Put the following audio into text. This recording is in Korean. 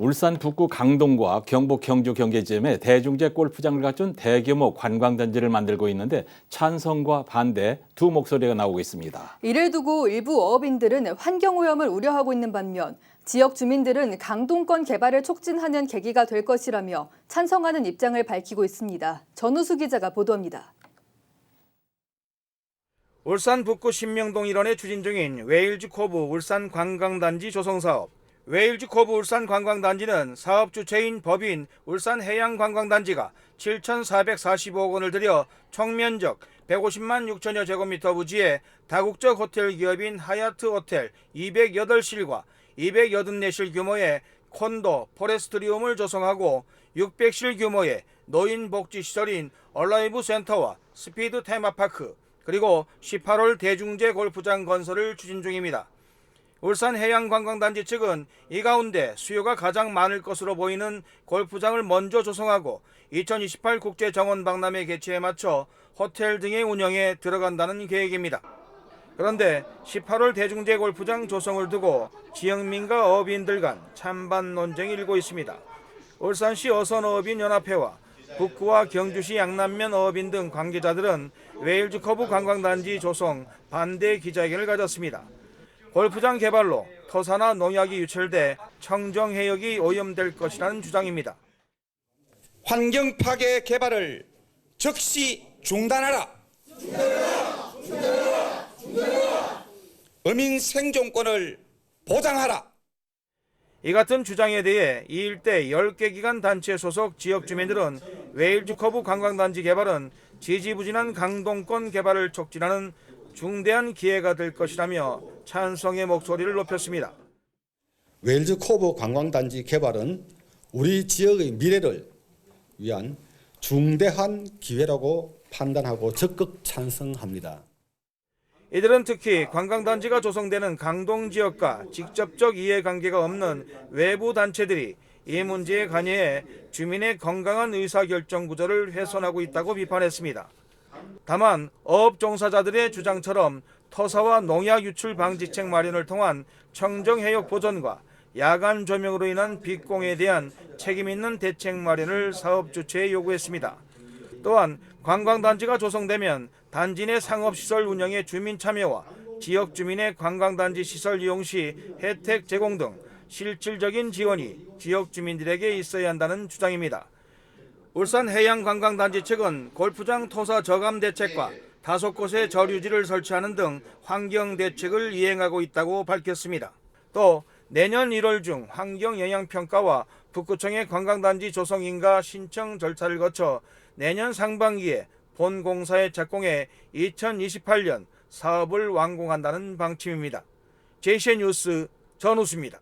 울산 북구 강동과 경북 경주 경계지점에 대중제 골프장을 갖춘 대규모 관광단지를 만들고 있는데 찬성과 반대 두 목소리가 나오고 있습니다. 이를 두고 일부 어업인들은 환경오염을 우려하고 있는 반면 지역 주민들은 강동권 개발을 촉진하는 계기가 될 것이라며 찬성하는 입장을 밝히고 있습니다. 전우수 기자가 보도합니다. 울산 북구 신명동 일원에 추진 중인 웨일즈 코브 울산 관광단지 조성 사업. 웨일즈 코브 울산 관광단지는 사업 주체인 법인 울산 해양관광단지가 7,445억 원을 들여 총면적 150만 6천여 제곱미터 부지에 다국적 호텔 기업인 하얏트 호텔 208실과 284실 규모의 콘도 포레스트리움을 조성하고 600실 규모의 노인 복지 시설인 얼라이브 센터와 스피드 테마파크 그리고 18홀 대중제 골프장 건설을 추진 중입니다. 울산 해양관광단지 측은 이 가운데 수요가 가장 많을 것으로 보이는 골프장을 먼저 조성하고 2028 국제정원 박람회 개최에 맞춰 호텔 등의 운영에 들어간다는 계획입니다. 그런데 18홀 대중제 골프장 조성을 두고 지역민과 어업인들 간 찬반 논쟁이 일고 있습니다. 울산시 어선어업인 연합회와 북구와 경주시 양남면 어업인 등 관계자들은 웨일즈 커브 관광단지 조성 반대 기자회견을 가졌습니다. 골프장 개발로 토사나 농약이 유출돼 청정 해역이 오염될 것이라는 주장입니다. 환경 파괴 개발을 즉시 중단하라. 어민 생존권을 보장하라. 이 같은 주장에 대해 이 일대 10개 기관 단체 소속 지역 주민들은 웨일즈 커브 관광단지 개발은 지지부진한 강동권 개발을 촉진하는 중대한 기회가 될 것이라며 찬성의 목소리를 높였습니다. 웨일즈 코브 관광단지 개발은 우리 지역의 미래를 위한 중대한 기회라고 판단하고 적극 찬성합니다. 이들은 특히 관광단지가 조성되는 강동 지역과 직접적 이해관계가 없는 외부 단체들이 이 문제에 관여해 주민의 건강한 의사결정 구조를 훼손하고 있다고 비판했습니다. 다만 어업 종사자들의 주장처럼 토사와 농약 유출 방지책 마련을 통한 청정 해역 보존과 야간 조명으로 인한 빛공에 대한 책임 있는 대책 마련을 사업 주체에 요구했습니다. 또한 관광단지가 조성되면 단지 내 상업시설 운영의 주민 참여와 지역 주민의 관광단지 시설 이용 시 혜택 제공 등 실질적인 지원이 지역 주민들에게 있어야 한다는 주장입니다. 울산 해양관광단지 측은 골프장 토사 저감 대책과 다섯 곳의 저류지를 설치하는 등 환경 대책을 이행하고 있다고 밝혔습니다. 또 내년 1월 중 환경 영향 평가와 북구청의 관광단지 조성 인가 신청 절차를 거쳐 내년 상반기에 본 공사에 착공해 2028년 사업을 완공한다는 방침입니다. 제시의 뉴스 전우수입니다.